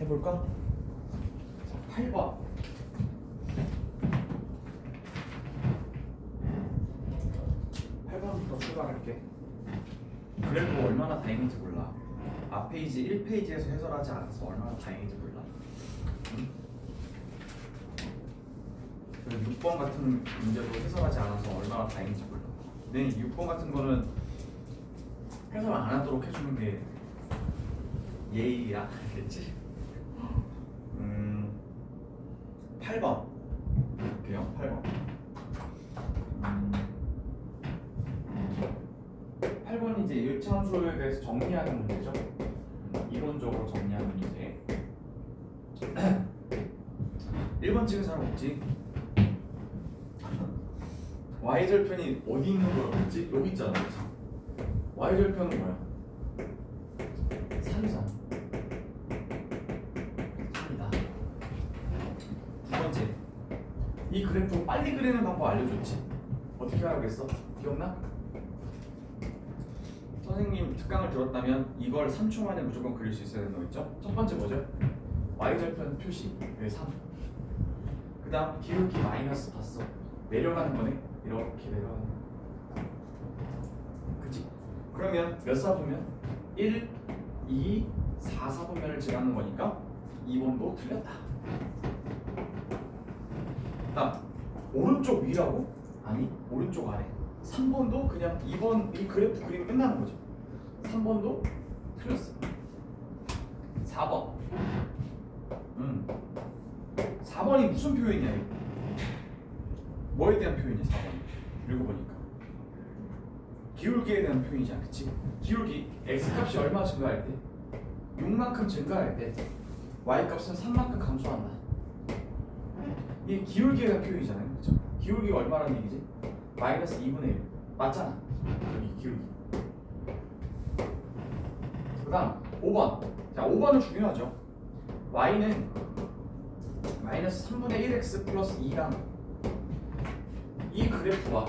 해볼까? 자, 8번. 팔번부터 출발할게. 그래도 얼마나 다행인지 몰라. 앞 페이지 1페이지에서 해설하지 않아서 얼마나 다행인지 몰라. 응? 그리고 6번 같은 문제도 해설하지 않아서 얼마나 다행인지 몰라. 네, 6번 같은 거는 해설 안 하도록 해주는 게 예의야, 알겠지? 8번 볼게요. 8번. 음, 8번이 이제 일차함수에 대해서 정리하는 문제죠. 음, 이론적으로 정리하는 문제. 1번 찍은 사람 없지? y절편이 어디 있는 거였지? 여기 있잖아. 그치? y절편은 뭐야? 3이잖아. 3이다. 두 번째. 이 그래프 빨리 그리는 방법 알려줬지? 어떻게 하겠어? 기억나? 선생님 특강을 들었다면 이걸 3초 만에 무조건 그릴 수 있어야 되는 거 있죠? 첫 번째 뭐죠? y절편 표시 여기 3. 그 다음 기울기 마이너스 봤어. 내려가는 거네. 이렇게 내려가는 거. 그치? 그러면 몇 사분면? 1, 2, 4 사분면을 지나는 거니까 2번도 틀렸다. 다음 오른쪽 위라고? 아니 오른쪽 아래. 3번도 그냥 2번 이 그래프 그리면 끝나는 거죠. 3번도 틀렸어 4번. 음. 4번이 무슨 표현이야 이거 뭐에 대한 표현이야 4번 읽어보니까. 기울기에 대한 표현이잖아 그치? 기울기 x값이 얼마 증가할 때? 6만큼 증가할 때? y값은 3만큼 감소한다 이게 기울기에 대한 표현이잖아요. 그렇죠? 기울기가 얼마라는 얘기지? 마이너스 2분의 1 맞잖아. 여기 기울기. 그 다음 5번. 자 5번은 중요하죠. y는 마이너스 3분의 1x 플러스 2랑 이 그래프와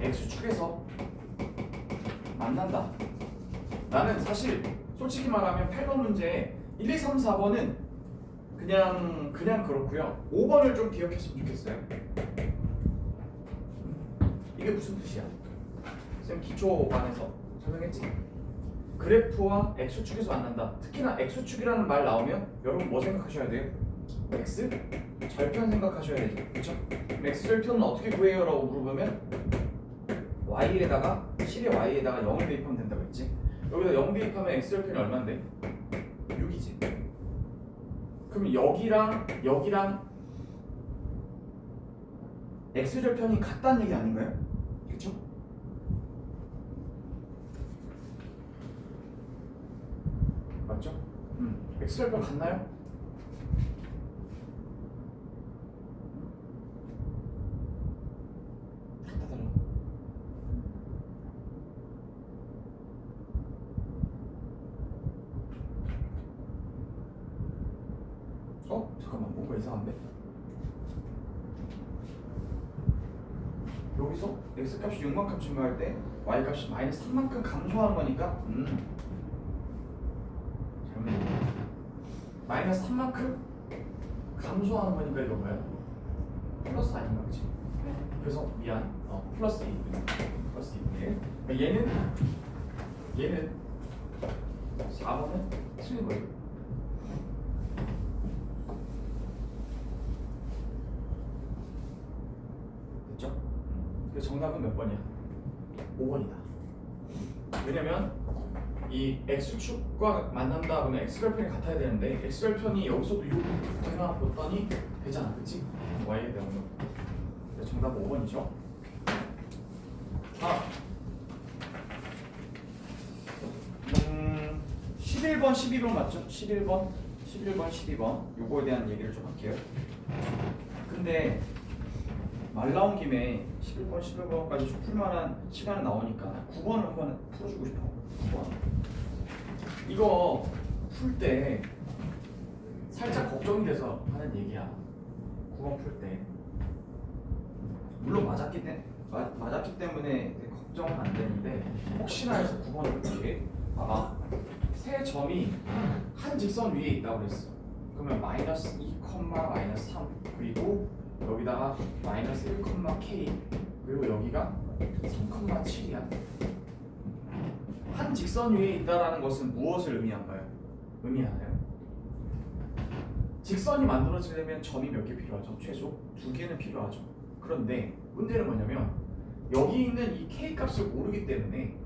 x축에서 만난다. 나는 사실 솔직히 말하면 8번 문제 1, 2, 3, 4번은 그냥 그냥 그렇고요. 5번을 좀 기억했으면 좋겠어요. 이게 무슨 뜻이야? 쌤 기초반에서 설명했지. 그래프와 x축에서 만난다. 특히나 x축이라는 말 나오면 여러분 뭐 생각하셔야 돼요? x 절편 생각하셔야 되죠. 그렇죠? x 절편은 어떻게 구해요라고 물어보면 y에다가 10의 y에다가 0을 대입하면 된다고 했지. 여기다 0 대입하면 x 절편이 얼마인데? 6이지. 그럼 여기랑 여기랑 x절편이 같다는 얘기 아닌가요? 그렇죠? 맞죠? 음. x절편 같나요? 어? 잠깐만 뭔가 이상한데? 여기서 x값이 6만큼 증가할 때 y값이 마이너스 3만큼 감소하는 거니까 음 잘못했네 마이너스 3만큼 감소하는 거니까 이거 뭐야? 플러스 아닌가 그치? 그래서 미안 어 플러스 2분의 플러스 2분의 얘는 얘는 4번은 틀린 거예요 됐죠? 그 정답은 몇 번이야? 5번이다. 왜냐면 이 x축과 만난다 그러면 x절편이 같아야 되는데 x절편이 여기서도 6 되나 봤더니 되잖아, 그치? y에 대한 거. 그래서 정답 5번이죠. 아, 음, 11번, 12번 맞죠? 11번, 11번, 12번 요거에 대한 얘기를 좀 할게요. 근데 말 나온 김에 11번, 11번까지 좀 풀만한 시간이 나오니까 9번을 한번 풀어주고 싶어. 9번. 이거 풀 때 살짝 걱정이 돼서 하는 얘기야. 9번 풀 때. 물론 맞았기 때문에 맞았기 때문에 걱정은 안 되는데 혹시나 해서 9번을 풀게. 봐봐. 세 점이 한 직선 위에 있다고 그랬어. 그러면 마이너스 2, 마이너스 3 그리고 여기다가 마이너스 1, k 그리고 여기가 3, 7이야. 한 직선 위에 있다라는 것은 무엇을 의미한가요? 의미하나요? 직선이 만들어지려면 점이 몇 개 필요하죠? 최소 두 개는 필요하죠. 그런데 문제는 뭐냐면 여기 있는 이 k 값을 모르기 때문에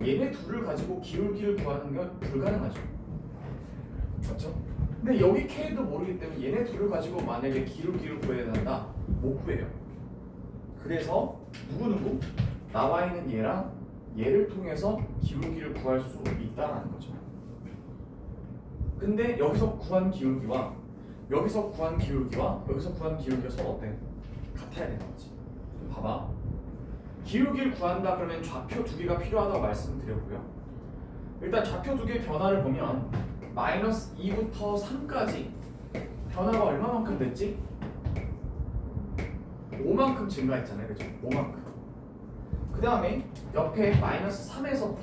얘네 둘을 가지고 기울기를 구하는 건 불가능하죠. 맞죠? 근데 여기 k도 모르기 때문에 얘네 둘을 가지고 만약에 기울기를 구해야 한다 못 구해요. 그래서 누구 누구 나와 있는 얘랑 얘를 통해서 기울기를 구할 수 있다라는 거죠. 근데 여기서 구한 기울기와 여기서 구한 기울기와 여기서 구한 기울기가 서로 어때? 같아야 되는 거지. 봐봐. 기울기를 구한다 그러면 좌표 두 개가 필요하다고 말씀드렸고요. 일단 좌표 두 개의 변화를 보면 마이너스 2부터 3까지 변화가 얼마만큼 됐지? 5만큼 증가했잖아요. 그죠? 5만큼. 그 다음에 옆에 마이너스 3에서부터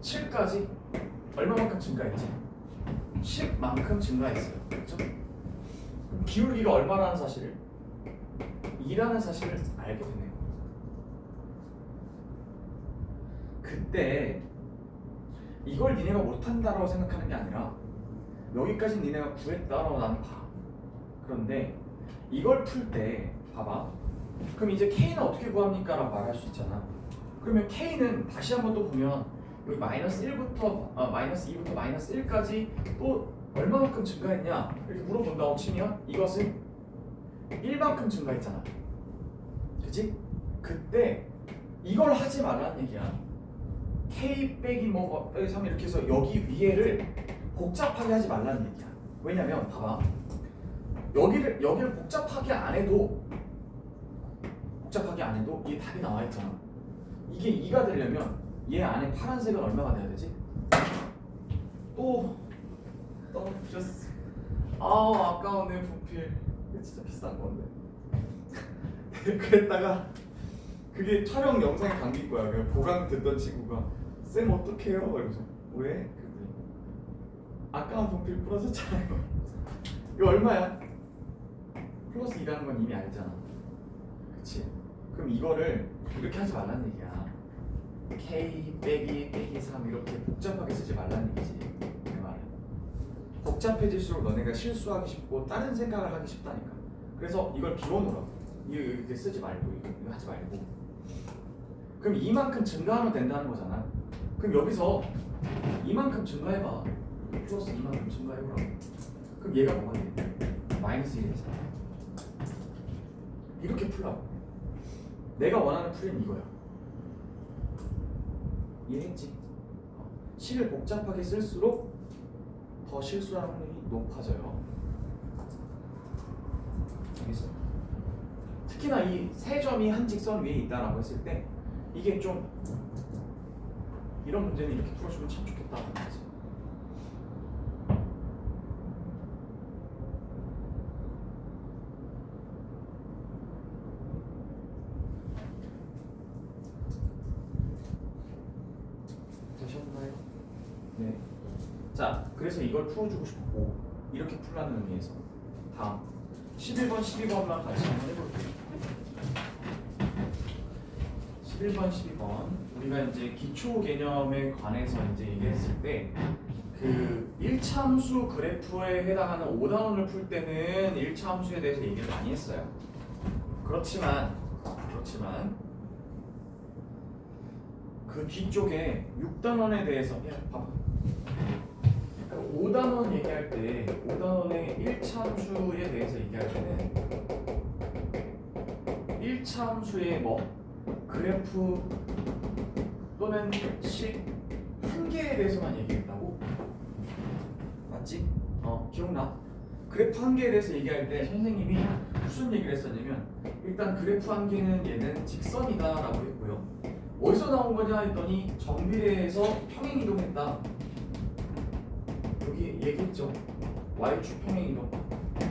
7까지 얼마만큼 증가했지? 10만큼 증가했어요. 그럼 기울기가 얼마라는 사실을 2라는 사실을 알게 되네요. 그때 이걸 니네가 못한다라고 생각하는 게 아니라 여기까지 니네가 구했다라고 나는 봐. 그런데 이걸 풀 때 봐봐. 그럼 이제 K는 어떻게 구합니까? 라고 말할 수 있잖아. 그러면 K는 다시 한번 또 보면 여기 마이너스 1부터 아, 마이너스 2부터 마이너스 1까지 또 얼마만큼 증가했냐 이렇게 물어본다고 치면 이것은 1만큼 증가했잖아. 그지? 그때 이걸 하지 말라는 얘기야. K 빼기 뭐 빼기 3 이렇게 해서 여기 위에를 복잡하게 하지 말라는 얘기야. 왜냐면 봐봐. 여기를 여기를 복잡하게 안 해도 복잡하게 안 해도 이 답이 나와 있잖아. 이게 2가 되려면 얘 안에 파란색은 얼마가 돼야 되지? 또 떨어졌어. 아우 분필. 이거 진짜 비싼 건데. 그랬다가 그게 촬영 영상에 감길 거야. 그 보강 듣던 친구가 쌤 어떡해요? 이러면서 왜? 그랬더니 아까운 분필 부러졌잖아요. 이거 얼마야? 플러스 2라는 건 이미 알잖아. 그치? 그럼 이거를 이렇게 하지 말라는 얘기야. K 빼기 빼기 3 이렇게 복잡하게 쓰지 말라는 얘기지. 내 말은. 복잡해질수록 너네가 실수하기 쉽고 다른 생각을 하기 쉽다니까. 그래서 이걸 비워놓으라고. 이거 이렇게 쓰지 말고 이거 하지 말고. 그럼 이만큼 증가하면 된다는 거잖아. 그럼 여기서 이만큼 증가해봐. 플러스 이만큼 증가해보라고. 그럼 얘가 뭐가 돼? 마이너스 1이잖아. 이렇게 풀라고. 내가 원하는 풀이는 이거야. 이해했지? 어, 시를 복잡하게 쓸수록 더 실수할 확률이 높아져요. 알겠어? 특히나 이 세 점이 한 직선 위에 있다라고 했을 때 이게 좀 이런 문제는 이렇게 풀어주면 참 좋겠다는 거지. 되셨나요? 네. 자, 그래서 이걸 풀어주고 싶고 이렇게 풀라는 의미에서 다음 11번, 12번만 같이 한번 해볼게요. 11번, 12번 우리가 이제 기초 개념에 관해서 이제 얘기했을 때 그 1차 함수 그래프에 해당하는 5단원을 풀 때는 1차 함수에 대해서 얘기를 많이 했어요. 그렇지만 그렇지만 그 뒤쪽에 6단원에 대해서 야 봐봐 5단원 얘기할 때 5단원의 1차 함수에 대해서 얘기할 때는 1차 함수의 뭐 그래프 또는 식 한계에 대해서만 얘기했다고? 맞지? 어 기억나? 그래프 한계에 대해서 얘기할 때 선생님이 무슨 얘기를 했었냐면 일단 그래프 한계는 얘는 직선이다 라고 했고요 어디서 나온 거냐 했더니 정비례에서 평행 이동했다 여기 얘기했죠 y축 평행 이동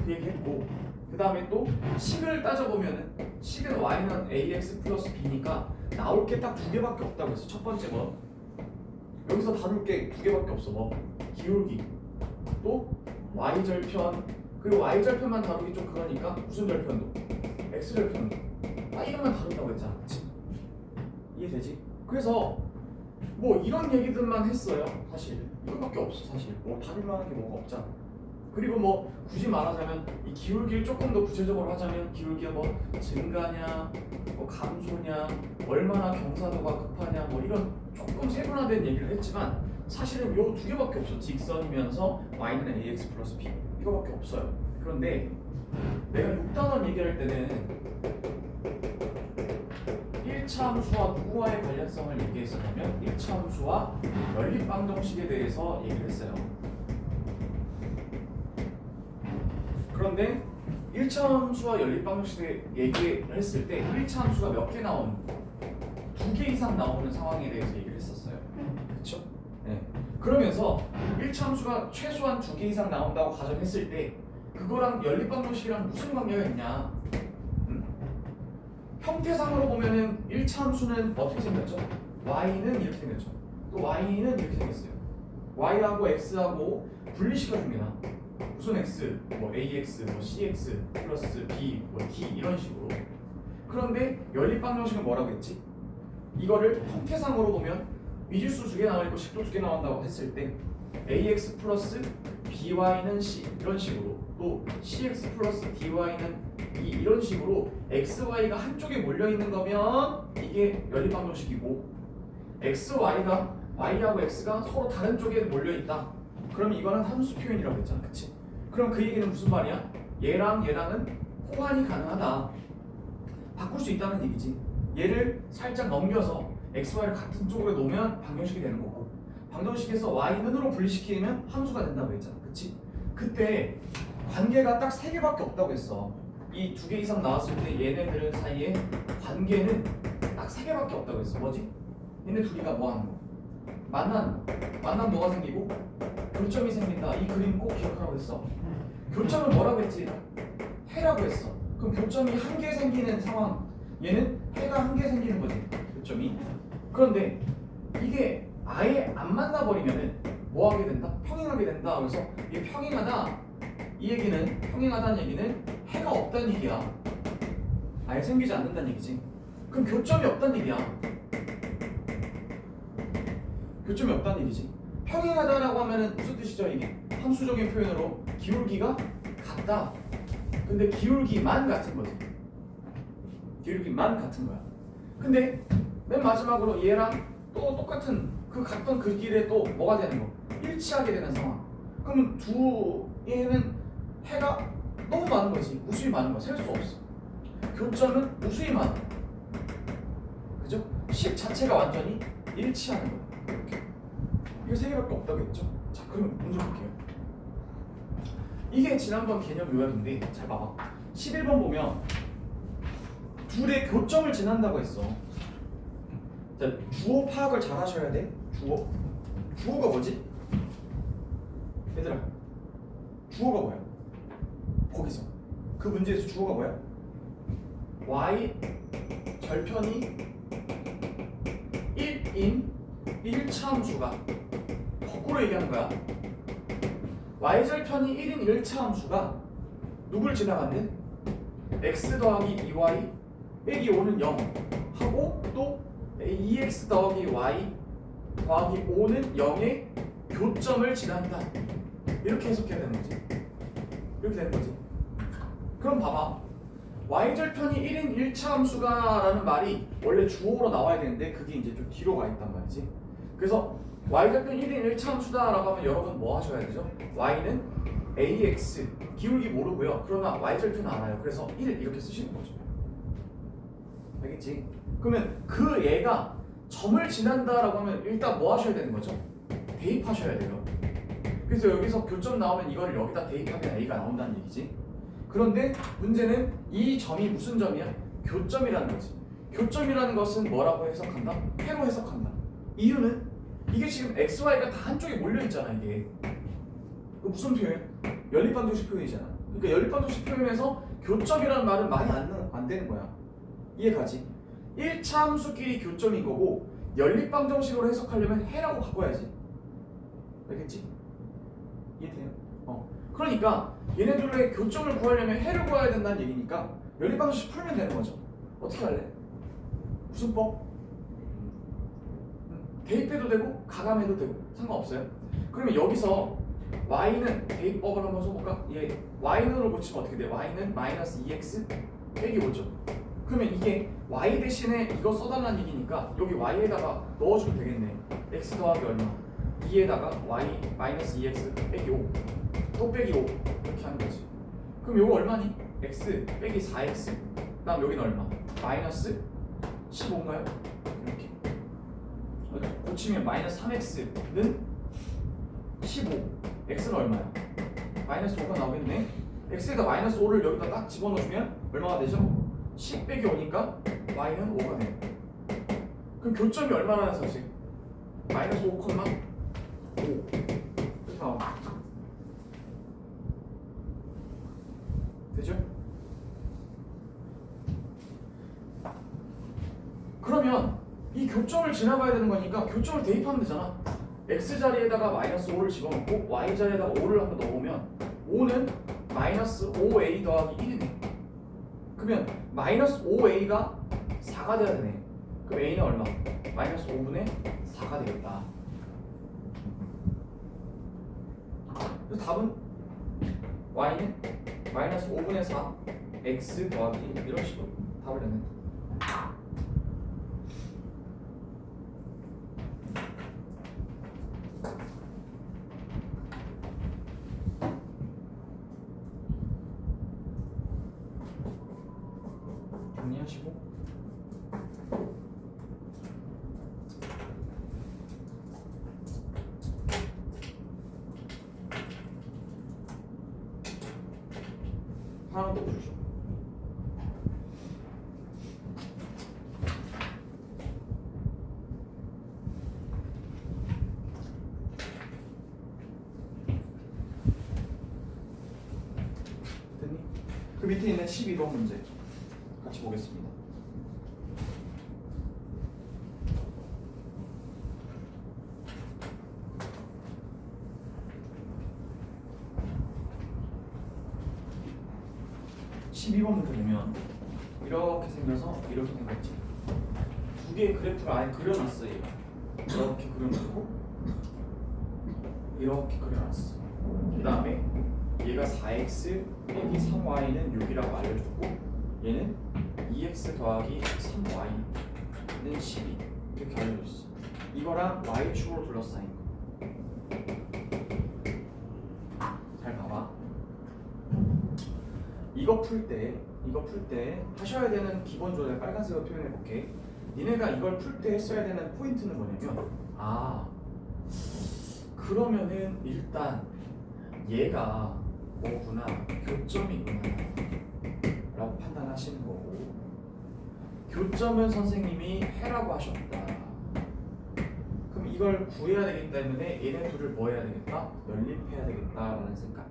그 얘기했고 그 다음에 또 식을 따져보면 은 식은 y는 ax 플러스 b니까 나올 게 딱 두 개밖에 없다고 했어 첫 번째 건 여기서 다룰 게 두 개밖에 없어. 뭐 기울기 또 y 절편 그리고 y 절편만 다루기 좀 그러니까 무슨 절편도 x 절편도 아 이것만 다룬다고 했잖아. 그치? 이해되지? 그래서 뭐 이런 얘기들만 했어요. 사실 이거밖에 없어. 사실 뭐 다룰 만한 게 뭐가 없잖아. 그리고 뭐 굳이 말하자면 이 기울기를 조금 더 구체적으로 하자면 기울기가 뭐 증가냐, 뭐 감소냐, 얼마나 경사도가 급하냐, 뭐 이런 조금 세분화된 얘기를 했지만 사실은 요 두 개밖에 없어. 직선이면서 y는 ax 플러스 b 이거밖에 없어요. 그런데 내가 6단원 얘기할 때는 1차 함수와 누구와의 관련성을 얘기했었냐면 1차 함수와 연립 방정식에 대해서 얘기를 했어요. 그런데 1차 함수와 연립 방정식에 얘기를 했을 때 1차 함수가 몇 개 나오는 두 개 이상 나오는 상황에 대해서 얘기를 했었어요. 그렇죠? 네. 그러면서 1차 함수가 최소한 두 개 이상 나온다고 가정했을 때 그거랑 연립 방정식이랑 무슨 관계가 있냐? 음? 형태상으로 보면은 1차 함수는 어떻게 생겼죠? y는 이렇게 생겼죠. 또 y는 이렇게 생겼어요. y하고 x하고 분리시켜 줍니다. 무슨 x, 뭐 ax, 뭐 cx 플러스 b, 뭐 d 이런 식으로. 그런데 연립 방 정식은 뭐라고 했지? 이거를 형태상으로 보면 미지수 두 개 나와 있고 식도 두 개 나온다고 했을 때 ax 플러스 by는 c 이런 식으로 또 cx 플러스 dy는 이 이런 식으로 x, y가 한쪽에 몰려 있는 거면 이게 연립 방정식이고 x, y가 y하고 x가 서로 다른 쪽에 몰려 있다. 그럼 이거는 함수 표현이라고 했잖아, 그치? 그럼 그 얘기는 무슨 말이야? 얘랑 얘랑은 호환이 가능하다. 바꿀 수 있다는 얘기지. 얘를 살짝 넘겨서 x, y를 같은 쪽으로 놓으면 방정식이 되는 거고 방정식에서 y는으로 분리시키면 함수가 된다고 했잖아, 그치? 그때 관계가 딱 세 개밖에 없다고 했어. 이 두 개 이상 나왔을 때 얘네들 사이에 관계는 딱 세 개밖에 없다고 했어. 뭐지? 얘네 둘이가 뭐 하는 거? 거. 만나면 뭐가 생기고 교점이 생긴다. 이 그림 꼭 기억하라고 했어. 교점은 뭐라고 했지? 해라고 했어. 그럼 교점이 한 개 생기는 상황. 얘는 해가 한 개 생기는 거지. 교점이. 그런데 이게 아예 안 만나 버리면은 뭐 하게 된다? 평행하게 된다. 그래서 이게 평행하다. 이 얘기는 평행하다는 얘기는 해가 없다는 얘기야. 아예 생기지 않는다는 얘기지. 그럼 교점이 없다는 얘기야. 교점이 없다는 얘기지. 평행하다라고 하면은 무슨 뜻이죠 이게? 함수적인 표현으로 기울기가 같다. 근데 기울기만 같은 거지. 기울기만 같은 거야. 근데 맨 마지막으로 얘랑 또 똑같은 그 갔던 그 길에 또 뭐가 되는 거? 일치하게 되는 상황. 그러면 두 얘는 해가 너무 많은 거지. 무수히 많은 거야. 셀수 없어. 교점은 무수히 많아. 그죠? 식 자체가 완전히 일치하는 거야. 이렇게. 이거 세 개밖에 없다고 했죠? 자, 그럼 문제 볼게요. 이게 지난번 개념 요약인데 잘 봐봐. 11번 보면 둘의 교점을 지난다고 했어. 자, 주어 파악을 잘 하셔야 돼. 주어. 주어가 뭐지? 얘들아. 주어가 뭐야? 거기서. 그 문제에서 주어가 뭐야? y 절편이 1인 1차 함수가 거꾸로 얘기하는 거야. y 절편이 1인 1차 함수가 누굴 지나간대? x 더하기 2y 빼기 5는 0 하고 또 2x 더하기 y 더하기 5는 0의 교점을 지난다. 이렇게 해석해야 되는 거지. 이렇게 되는 거지. 그럼 봐봐. y절편이 1인 1차 함수가 라는 말이 원래 주어로 나와야 되는데 그게 이제 좀 뒤로 가 있단 말이지. 그래서 y절편 1인 1차 함수다라고 하면 여러분 뭐 하셔야 되죠? y는 ax 기울기 모르고요. 그러나 y절편 알아요. 그래서 1 이렇게 쓰시는 거죠. 알겠지? 그러면 그 얘가 점을 지난다라고 하면 일단 뭐 하셔야 되는 거죠? 대입하셔야 돼요. 그래서 여기서 교점 나오면 이거를 여기다 대입하면 a가 나온다는 얘기지. 그런데 문제는 이 점이 무슨 점이야? 교점이라는 거지. 교점이라는 것은 뭐라고 해석한다? 해로 해석한다. 이유는 이게 지금 x, y가 다 한쪽에 몰려 있잖아 이게. 그 무슨 표현? 연립방정식 표현이잖아. 그러니까 연립방정식 표현에서 교점이라는 말은 말이 안, 나- 안 되는 거야. 이해 가지? 1차 함수끼리 교점인 거고 연립방정식으로 해석하려면 해라고 바꿔야지. 알겠지? 이해돼요? 어. 그러니까 얘네들의 교점을 구하려면 해를 구해야 된다는 얘기니까 연립방정식 풀면 되는 거죠. 어떻게 할래? 무슨 법? 음, 대입해도 되고 가감해도 되고 상관없어요. 그러면 여기서 y는 대입법을 한번 써볼까? 얘 y는으로 고치면 어떻게 돼? y는 마이너스 2x 빼기 5죠. 그러면 이게 y 대신에 이거 써달라는 얘기니까 여기 y에다가 넣어주면 되겠네. x 더하기 얼마? 2에다가 y 마이너스 2x 빼기 5. 또 빼기 5 이렇게 하는 거지. 그럼 요거 얼마니? x 빼기 4x. 그다음 여기는 얼마? 마이너스 15인가요? 고치면 마이너스 3x는 15. x는 얼마야? 마이너스 5가 나오겠네. x에다 마이너스 5를 여기다 딱 집어넣으면 얼마가 되죠? 10 빼기 5니까 y는 5가 돼요. 그럼 교점이 얼마나 사실? 마이너스 5, 5 이렇게 나와. 되죠? 그러면 이 교점을 지나가야 되는 거니까 교점을 대입하면 되잖아. x 자리에다가 마이너스 5를 집어넣고 y 자리에다가 5를 한번 넣으면 5는 마이너스 5a 더하기 1이네. 그러면 마이너스 5a가 4가 돼야 되네. 그럼 a는 얼마? 마이너스 5분의 4가 되겠다. 그래서 답은 y는 마이너스 5분의 4 x 더하기 1 이런 식으로 답을 내는 정리하시고 하나만 더 주시오. 됐니? 그 밑에 있는 12번 문제 같이 보겠습니다. (12번) 문제 보면 이렇게 생겨서 이렇게 생겼지 두 개의 그래프를 아예 그려놨어 얘가 이렇게 그려놓고 이렇게 그려놨어 그 다음에 얘가 4x 빼기 3y는 6이라고 알려줬고 얘는 2x 더하기 3y는 12 이렇게 알려줬어 이거랑 y축으로 둘러싸인 거. 잘 봐봐. 이거 풀 때 이거 풀 때 하셔야 되는 기본적으로 내가 빨간색으로 표현해 볼게. 니네가 이걸 풀 때 했어야 되는 포인트는 뭐냐면 아 그러면은 일단 얘가 뭐구나 교점이구나 라고 판단하시는 거고 교점은 선생님이 해라고 하셨다 그럼 이걸 구해야 되기 때문에 얘네 둘을 뭐 해야 되겠다? 연립해야 되겠다라는 생각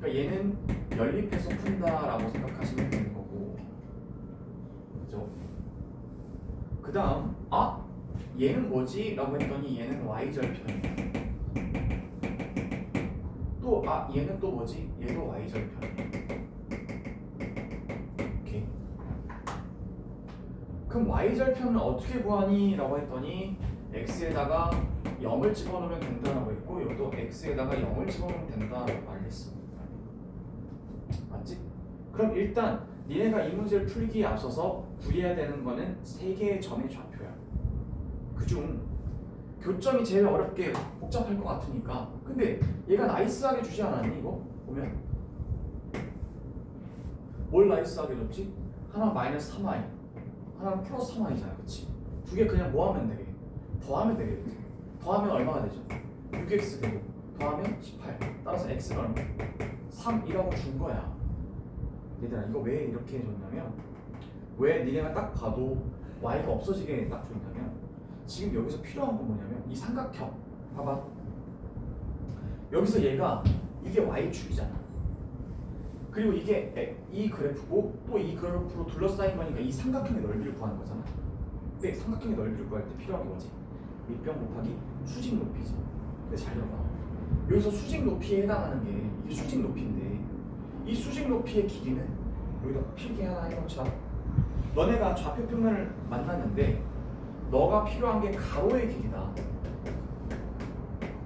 그러니까 얘는 연립해서 푼다라고 생각하시면 되는 거고 그죠? 그 다음 아? 얘는 뭐지? 라고 했더니 얘는 y절편이야 또 아 얘는 또 뭐지? 얘도 y절편. 오케이. 그럼 y절편을 어떻게 구하니? 라고 했더니 x에다가 0을 집어넣으면 된다라고 했고 여기도 x에다가 0을 집어넣으면 된다라고 말했습니다. 맞지? 그럼 일단 니네가 이 문제를 풀기에 앞서서 구해야 되는 거는 세 개의 점의 좌표야. 그중 교점이 제일 어렵게 복잡할 것 같으니까 근데 얘가 나이스하게 주지 않았니 이거? 보면 뭘 나이스하게 줬지? 하나 마이너스 3i 하나는 플러스 3i잖아 그치? 두 개 그냥 뭐 하면 되게? 더하면 되겠지 더하면 얼마가 되죠? 6x 되고 더하면 18 따라서 x는 얼마? 3이라고 준 거야 얘들아 이거 왜 이렇게 줬냐면 왜 니네가 딱 봐도 y가 없어지게 딱 줬냐면 지금 여기서 필요한 건 뭐냐면 이 삼각형 봐봐 여기서 얘가 이게 y축이잖아 그리고 이게 에- 이 그래프고 또 이 그래프로 둘러싸인 거니까 이 삼각형의 넓이를 구하는 거잖아 근데 삼각형의 넓이를 구할 때 필요한 게 뭐지? 밑변 곱하기 수직 높이지. 근데 잘 들어봐. 여기서 수직 높이에 해당하는 게 이게 수직 높이인데 이 수직 높이의 길이는 여기다 필기 하나 해놓자. 너네가 좌표 평면을 만났는데 너가 필요한 게 가로의 길이다.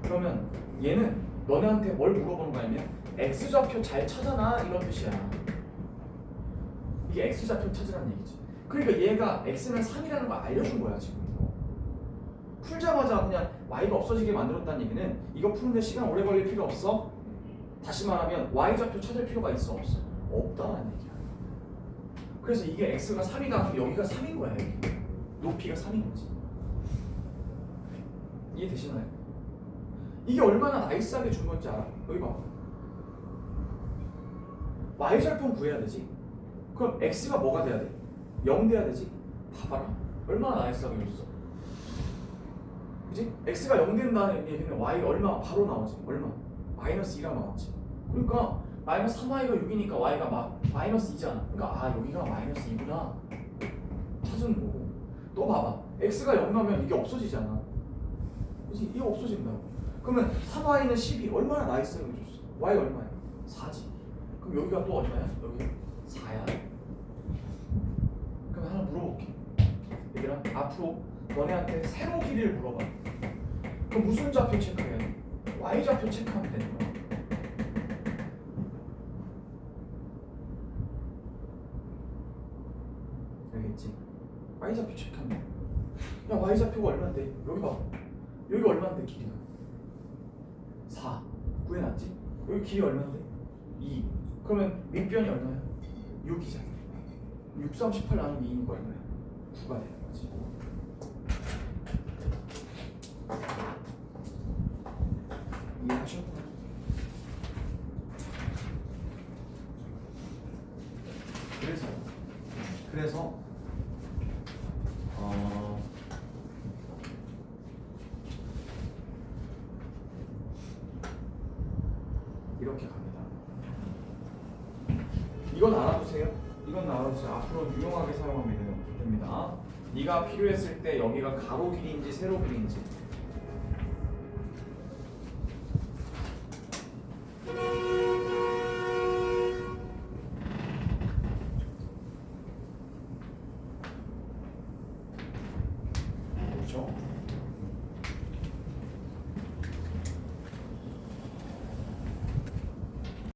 그러면 얘는 너네한테 뭘 물어보는 거냐면 x 좌표 잘 찾아놔 이런 뜻이야. 이게 x 좌표 찾으라는 얘기지. 그러니까 얘가 x는 3이라는 걸 알려준 거야 지금. 풀자마자 그냥 y가 없어지게 만들었다는 얘기는 이거 푸는데 시간 오래 걸릴 필요 없어. 다시 말하면 y 좌표 찾을 필요가 있어 없어? 없다라는 얘기야. 그래서 이게 x가 3이다 그럼 여기가 3인 거야 여기. 높이가 3인 거지. 이해되시나요? 이게 얼마나 나이스하게 준 건지 알아? 여기 봐. y절편 구해야 되지. 그럼 x가 뭐가 돼야 돼? 0 돼야 되지. 봐봐라. 얼마나 나이스하게 줬어. 그지? x가 0 된다는 얘기는 y가 얼마 바로 나오지. 얼마? 마이너스 2가 나왔지. 그러니까 마이너스 3y가 6이니까 y가 막 마이너스 2잖아. 그러니까 아 여기가 마이너스 2구나. 또 봐봐. x가 0 나오면 이게 없어지잖아. 그지? 이게 없어진다고. 그러면 3y는 12. 얼마나 나이스하게 줬어. y 얼마야? 4지. 그럼 여기가 또 얼마야? 여기 4야. 그럼 하나 물어볼게. 얘들아, 앞으로 너네한테 세로 길이를 물어봐. 그럼 무슨 좌표 체크해야 돼? y 좌표 체크하면 되는 거야. 알겠지? y 좌표 체크하면 돼. 야, y 좌표가 얼마인데? 여기 봐. 여기가 얼마인데 길이가? 4. 구해놨지? 여기 길이 얼마인데? 2. 그러면 밑변이 얼마야? 6이잖아. 6, 3, 18 나누기 2인 거 얼마야? 9가 되는 거지. 이해하셨나? 그래서 그래서 네가 필요했을 때 여기가 가로 길이인지 세로 길이인지